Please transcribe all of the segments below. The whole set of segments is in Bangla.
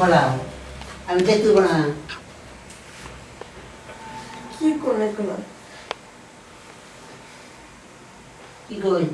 পালাও আমি দেখতে না। কি করবে এগুলো? কি কই?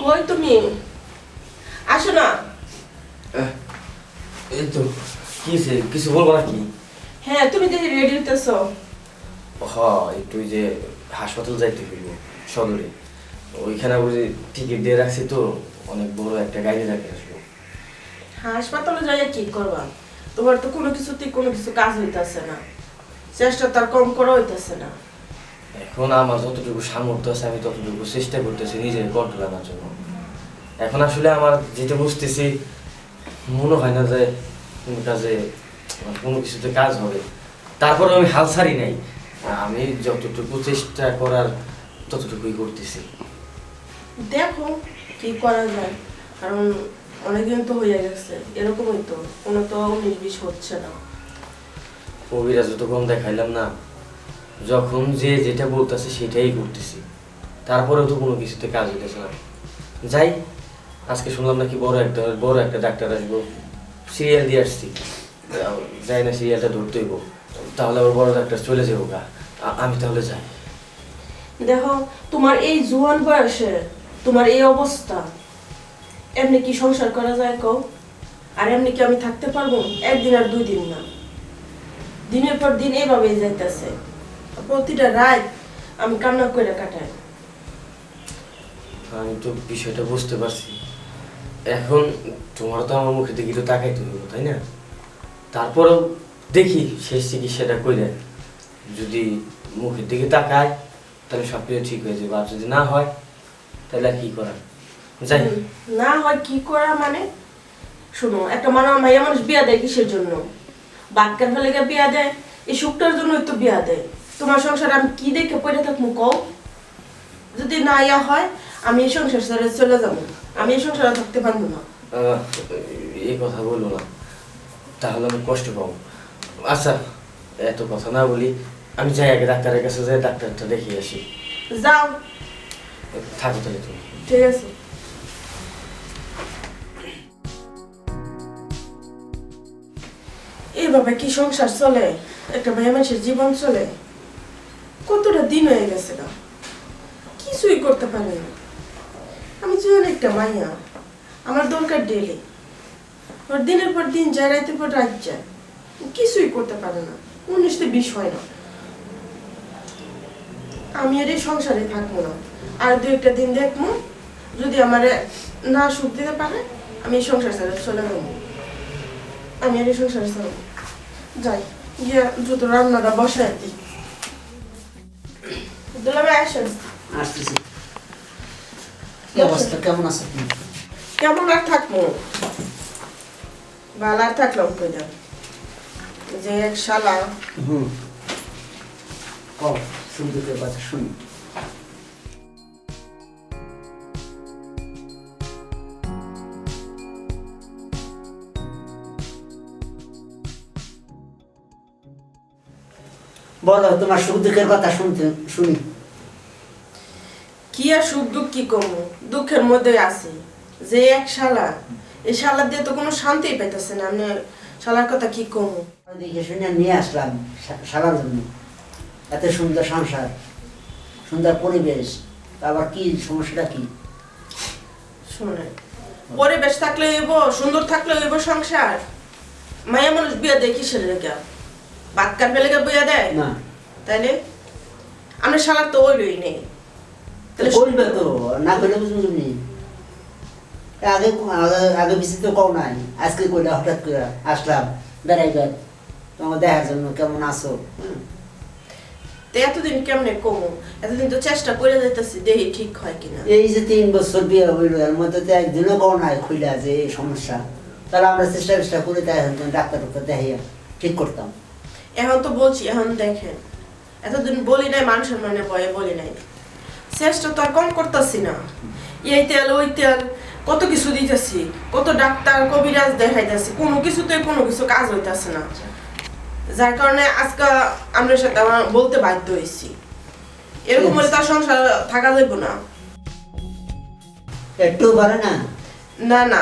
কই তুমি? আসো না। এই তো কি হয়েছে? কিছু বলব নাকি? হ্যাঁ তুমি দেখি রেডি হইতেছো। হ একটু ওই যে হাসপাতাল যাইতে হইব সদরে। ওইখানে বুঝি টিকিট দিয়ে রাখছি তো অনেক বড় একটা গাড়ি রাখে আসব হাসপাতালে যাইয়া কি করবা? তোমার তো কোনো কিছুতেই কোনো কিছু কাজ হইতাছে না। চেষ্টা তার কম করা হইতাছে না। এখন আমার যতটুকু সামর্থ্য আছে আমি ততটুকু চেষ্টা করতেছি নিজের কন্ট্রোল আনার জন্য। এখন আসলে আমার যেটা বুঝতেছি মনে হয় না যে কোনো কাজে কোনো কিছুতে কাজ হবে। তারপরে আমি হাল ছাড়ি নাই। আমি যতটুকু চেষ্টা করার ততটুকুই করতেছি। দেখো কি করা যায়। কারণ অনেকদিন তো হয়ে গেছে। এরকমই তো। কোনো তো উনিশ বিশ হচ্ছে না। কবিরাজ তো কম দেখাইলাম না। যখন যে যেটা বলতেছে সেটাই করতেছি। তারপরেও তো কোনো কিছুতে কাজ হইতেছে না। যাই আজকে শুনলাম নাকি বড় একটা বড় একটা ডাক্তার আসব। সিরিয়াল দিয়ে আসছি। যাই না সিরিয়ালটা ধরতে হইব। তাহলে আবার বড় ডাক্তার চলে যাব গা। আমি তাহলে যাই। দেখো তোমার এই জুয়ান বয়সে তোমার এই অবস্থা এমনি কি সংসার করা যায় কও? আর এমনি কি আমি থাকতে পারব? একদিন আর দুই দিন না। দিনের পর দিন এভাবেই যাইতেছে। প্রতিটা রাত আমি কান্না করে কাটাই। আমি তো বিষয়টা বুঝতে পারছি। এখন তোমার তো আমার মুখে দিকে তো তাকাই তুমি তাই না? তারপরেও দেখি শেষ চিকিৎসাটা করে যদি মুখের দিকে তাকায়, তাহলে সব কিছু ঠিক হয়ে যাবে। আর যদি না হয়, তাহলে কি করার? যাই না হয় কি করা মানে? শোনো, একটা মানুষ মাইয়া মানুষ বিয়া দেয় কিসের জন্য? বাক্যার ফেলে বিয়া দেয়, এই সুখটার জন্য তো বিয়া দেয়। তোমার সংসার আমি কি দেখে পড়ে থাকব কও? যদি না ইয়া হয়, আমি এই সংসার ছেড়ে চলে যাব। আমি এই সংসারে থাকতে পারব না। এই কথা বলল না। তাহলে আমি কষ্ট পাবো। আচ্ছা এত কথা না বলি আমি যাই আগে ডাক্তারের কাছে যাই ডাক্তারটা দেখিয়ে আসি। যাও। থাকো তাহলে তুমি। ঠিক আছে। এইভাবে কি সংসার চলে? একটা মেয়ে মানুষের জীবন চলে? কতটা দিন হয়ে গেছে না কিছুই করতে পারে না। আমি জীবন একটা মাইয়া। আমার দরকার ডেলি ওর দিনের পর দিন যায়, রাতের পর রাত যায়। কিছুই করতে পারে না। উনিশতে বিষ হয় না। আমি আর এই সংসারে থাকব না। আর দু একটা দিন দেখব, যদি আমার না সুখ দিতে পারে, আমি এই সংসার ছেড়ে চলে যাব। আমি আর এই সংসারে যাই, গিয়ে দ্রুত রান্নাটা বসায় দিই। দুলাভাই আসেন। আসতেছি। অবস্থা? কেমন আছে তুমি? কেমন আর থাকব? ভালো আর থাকলাম যে এক শালা হুম। সুন্দরের কথা শুনি। বলো তোমার সুখ দুঃখের কথা শুনতে শুনি। কি আর সুখ দুঃখ কি কমু দুঃখের মধ্যে আছি। যে এক শালা এই শালা দিয়ে তো কোনো শান্তিই পাইতেছে না। আমি শালার কথা কি কমু দেখে শুনে নিয়ে আসলাম সারার জন্য। এত সুন্দর সংসার সুন্দর পরিবেশ তা আবার কি সমস্যাটা কি? শুনে পরিবেশ থাকলে হইব সুন্দর থাকলে হইব সংসার। মায়া মানুষ বিয়া দেয় কিসের লেগে? বাদ কাটবে লেগে বিয়া দেয়? না। তাইলে? আমরা শালার তো ওইলই নেই। তাহলে করবে তো না করলে বুঝব তুমি। আগে আগে- আগে কও নাই আজকে কইলা হঠাৎ করে আসলাম বেড়াইবার তোমার দেখার জন্য কেমন আছো? এতদিন কেমনে কমু? এতদিন তো চেষ্টা করে যাইতেছি দেহি ঠিক হয় কিনা। এই যে তিন বছর বিয়ে হইল এর মধ্যে তো একদিনও কও নাই খুইলা যে এই সমস্যা। তাহলে আমরা চেষ্টা চেষ্টা করে তাই ডাক্তার ডাক্তার দেখাইয়া ঠিক করতাম। এখন তো বলছি এখন দেখেন। এতদিন বলি নাই মানুষের মানে ভয়ে বলি নাই। চেষ্টা তো আর কম করতেছি না। এই তেল ওই তেল কত কিছু দিতেছি কত ডাক্তার কবিরাজ দেখাইতেছি কোনো কিছুতে কোনো কিছু কাজ হইতাছে না। যার কারণে আজকে আমরা সাথে আমার বলতে বাধ্য হয়েছি। এরকম হলে তার সংসার থাকা যাইব না। একটু পারে না? না না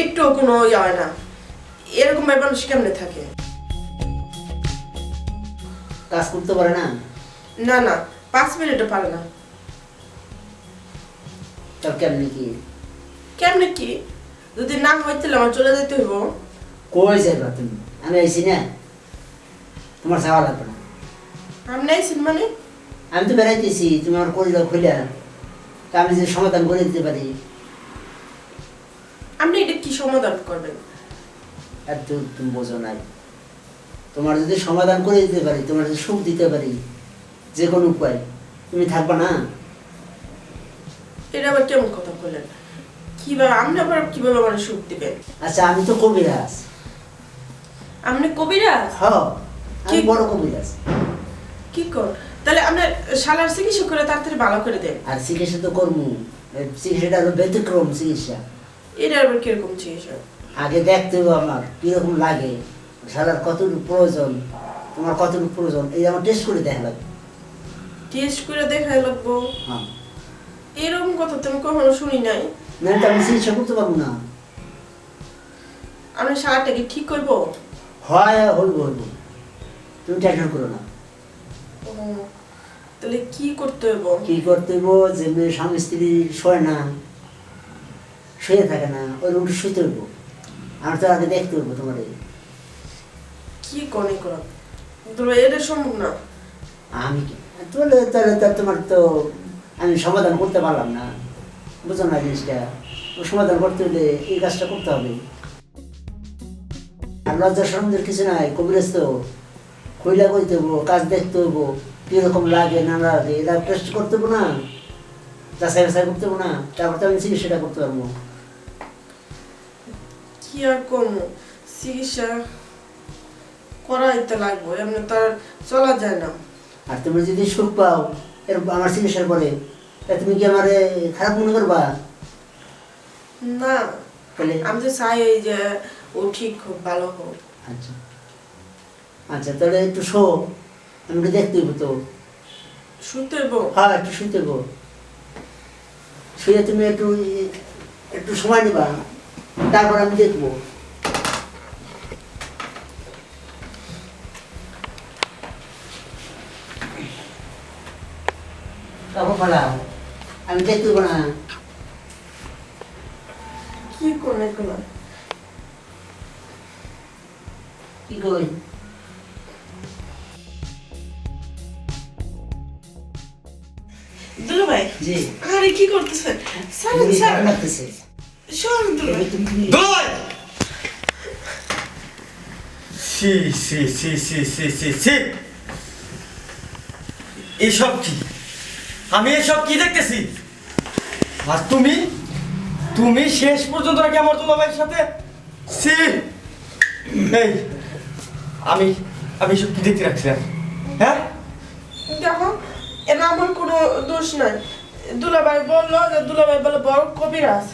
একটু কোনো ইয়ে হয় না। এরকম মানুষ কেমনে থাকে? কাজ করতে পারে না? না না পাঁচ মিনিটও পারে না। তার কেমনি কি? কেমনে কি? যদি না হয় তাহলে আমার চলে যেতে হইব। কই যাইবা তুমি? আমি আইছি না। তোমার যাওয়া লাগবে না। মানে? আমি তো বেড়াইতেছি তুমি আমার করিল খুলে তা আমি যে সমাধান করে দিতে পারি। আপনি এটা কি সমাধান করবেন? আর তো তুমি বোঝো নাই। তোমার যদি সমাধান করে দিতে পারি তোমার যদি সুখ দিতে পারি যে কোনো উপায় তুমি থাকবা না? এটা আবার কেমন কথা বললেন কীভাবে আপনি আবার কীভাবে আমার সুখ দিবেন আচ্ছা আমি তো কবিরাজ। আপনি কবিরাজ? হ আমি কি? বড় কবিরাজ। কি কর? তাহলে আপনার শালার চিকিৎসা করে তাড়াতাড়ি ভালো করে দেন। আর চিকিৎসা তো করব। চিকিৎসাটা হলো ব্যতিক্রম চিকিৎসা। এটা আবার কীরকম চিকিৎসা? আগে দেখতে হবে আমার কীরকম লাগে। সারার কতটুকু প্রয়োজন তোমার কতটুকু প্রয়োজন এই আমার টেস্ট করে দেখা লাগবে। টেস্ট করে দেখাই লাগবো? হ্যাঁ। এরকম কথা তো আমি কখনো শুনি নাই। না তো আমি চিকিৎসা করতে পারব না। শালারটা কি ঠিক করব? হয় হইব হইব। তুমি টেনশন করো না। তাহলে কি করতে হইব? কি করতে হইব? যে মেয়ে স্বামী স্ত্রী শোয় না শুয়ে থাকে না ওই রুমটা শুতে হইব। আমার তো আগে দেখতে হইব তোমার। কি কনে করা? এটা সম্ভব না। আমি কি? তাহলে তাহলে তোমার তো আমি সমাধান করতে পারলাম না। বুঝো না জিনিসটা? সমাধান করতে হলে এই কাজটা করতে হবে। আর লজ্জা সরঞ্জের কিছু নাই কবিরাজ তো। কইলা কইতে হব কাজ দেখতে হব কীরকম লাগে না লাগে এটা টেস্ট করতে হব না। যাচাই বাছাই করতে হব না তারপর তো আমি চিকিৎসাটা করতে পারব কি আর কম চিকিৎসা করাইতে লাগবো এমনি তো আর চলা যায় না। আর তুমি যদি সুখ পাও এর আমার চিকিৎসার পরে তুমি কি আমার খারাপ মনে করবা? না আমি তো চাই এই যে ও ঠিক হোক ভালো হোক। আচ্ছা। আচ্ছা তাহলে একটু শো আমি একটু দেখতে হইব তো। শুতে হইব? হ্যাঁ একটু শুতে গো শুয়ে তুমি একটু একটু সময় নিবা তারপর আমি দেখব। কাপড় পালাও আমি দেখতে না। কি করে এগুলো? কি কই? দুলু ভাই জি। আরে কি করতেছে? লাগতেছে। শোন দুলু ভাই। তুমি দুলাই সি C C C C C C এসব কি? আমি এসব কি দেখতেছি? আর তুমি? তুমি শেষ পর্যন্ত নাকি আমার দুলাভাইয়ের সাথে? সি এই আমি আমি এসব কি দেখতে রাখছিলাম হ্যাঁ? দেখো এটা আমার কোনো দোষ নাই। দুলাভাই বলল যে দুলাভাই বলে বড় কবিরাজ।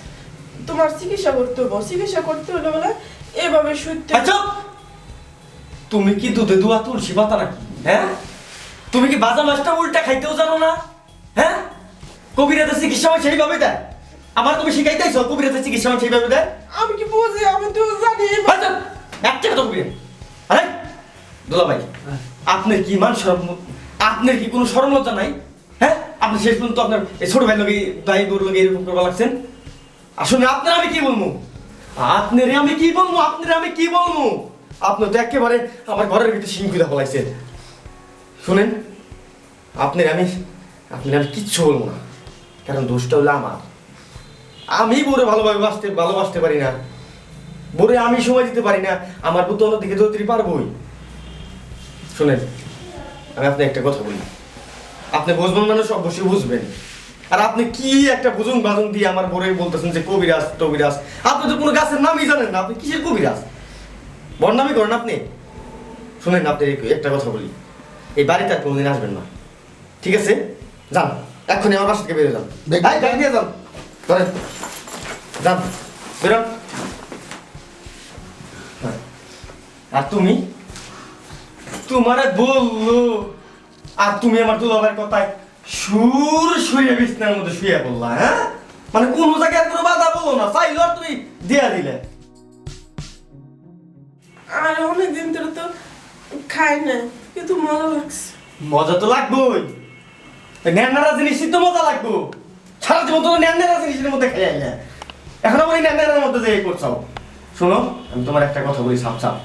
তোমার চিকিৎসা করতে হবে চিকিৎসা করতে হলে বলে এভাবে শুতে আচ্ছা তুমি কি দুধে দুয়া তুলসী পাতা নাকি? হ্যাঁ? তুমি কি বাজা মাছটা উল্টা খাইতেও জানো না? হ্যাঁ? কবিরাজের চিকিৎসা হয় সেইভাবে দেয়। আমার তুমি শিখাইতেছ কবিরাজের চিকিৎসা হয় সেইভাবে দেয়? আমি কি বুঝি? আমি তো জানি। একটা কথা কবিরাজ আরে দোলা ভাই আপনার কি মান শরম আপনার কি কোনো শরম লজ্জা নাই? হ্যাঁ? আপনি শেষ পর্যন্ত আপনার এই ছোট ভাই লোকে ভাই বোর লোকে এরকম করবা লাগছেন? আসলে আপনার আমি কি বলব? আপনার আমি কি বলব? আপনার আমি কি বলব? আপনি তো একেবারে আমার ঘরের ভিতরে সিংকুদা ফলাইছেন। শুনেন আপনার আমি আপনার আমি কিচ্ছু বলব না। কারণ দোষটা হলো আমার। আমি বোরে ভালোভাবে বাঁচতে, ভালোবাসতে পারি না। বোরে আমি সময় দিতে পারি না। আমার পুত্র অন্যদিকে দৌড়তে পারবোই। শুনেন, আমি আপনি একটা কথা বলি। আপনি বুঝবেন মানুষ অবশ্যই বুঝবেন। আর আপনি কি একটা বুঝুন বাজুন দিয়ে আমার বোরে বলতেছেন যে কবিরাজ, টবিরাজ? আপনি তো কোনো গাছের নামই জানেন না। আপনি কিসের কবিরাজ? বর্ণামি করেন আপনি। শুনেন আপনি একটা কথা বলি। এই বাড়িতে আর কোনোদিন আসবেন না। ঠিক আছে? যান এক্ষুনি আমার বাসা থেকে বেরিয়ে যান যান যান বেরোন হ্যাঁ। আর তুমি? তোমারে বলল আর তুমি আমার দুলাভাইয়ের কথায় সুর শুয়ে বিছনার মধ্যে শুয়ে বললা হ্যাঁ? মানে কোন জায়গায় কোনো বাধা বলল না চাইলো আর তুমি দিয়া দিলে। আর অনেকদিন ধরে তো খাই না কিন্তু মজা লাগছে। মজা তো লাগবেই। ন্যান্নারা জিনিসই তো মজা লাগবো। সারা জীবন তো ন্যান্নারা জিনিসের মধ্যে খেয়ে আইলে। এখন আবার এই ন্যান্নারার মধ্যে যে করছ শোনো আমি তোমার একটা কথা বলি সাপ সাপ।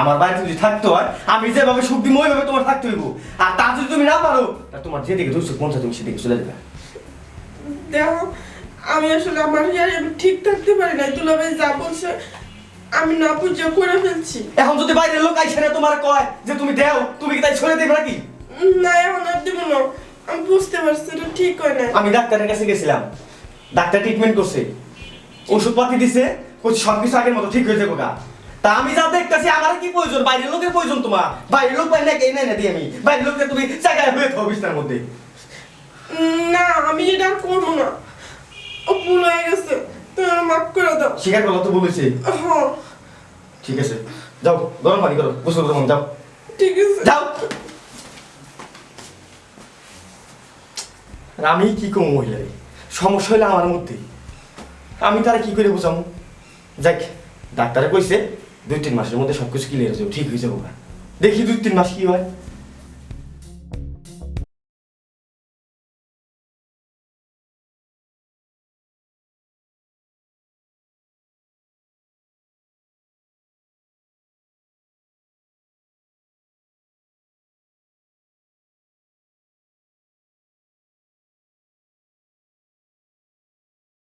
আমার বাড়িতে যদি থাকতে হয় আমি যেভাবে সুখ দিব ওইভাবে তোমার থাকতে হইব। আর তা যদি তুমি না পারো তা তোমার যেদিকে দুশো পঞ্চাশ তুমি সেদিকে চলে যাবে। দেখো আমি আসলে আমার ঠিক থাকতে পারি না দুলাভাই যা বলছে আমি না বুঝে করে ফেলছি। এখন যদি বাইরের লোক আইসে না তোমার কয় যে তুমি দেও তুমি কি তাই ছড়ে দেবে নাকি? না এখন আর দেবো না। আমি বুঝতে পারছি এটা ঠিক হয় না আমি ডাক্তারের কাছে গেছিলাম। ডাক্তার ট্রিটমেন্ট করছে। ওষুধপাতি দিছে কইছে সব কিছু আগের মতো ঠিক হয়ে যাব গা। তা আমি যা দেখতেছি আমার কি প্রয়োজন? বাইরের লোকের প্রয়োজন তোমার? বাইরের লোক না কে নাই না দিই আমি। বাইরের লোককে তুমি জায়গায় হয়ে থাকো বিস্তার মধ্যে। না আমি এটা করব না। ও ভুল হয়ে গেছে। তুমি মাফ করে দাও। স্বীকার করল তো বলেছে হ্যাঁ ঠিক আছে। যাও গরম পানি করো। গোসল করো যাও। ঠিক আছে। যাও। আর আমি কি করব মহিলারে? সমস্যা হইলে আমার মধ্যে। আমি তারা কি করে বোঝাবো যাক, ডাক্তারে কইছে দুই তিন মাসের মধ্যে সব কিছু ক্লিয়ার হয়ে যাবে, ঠিক হয়ে যাব দেখি দুই তিন মাস কি হয়।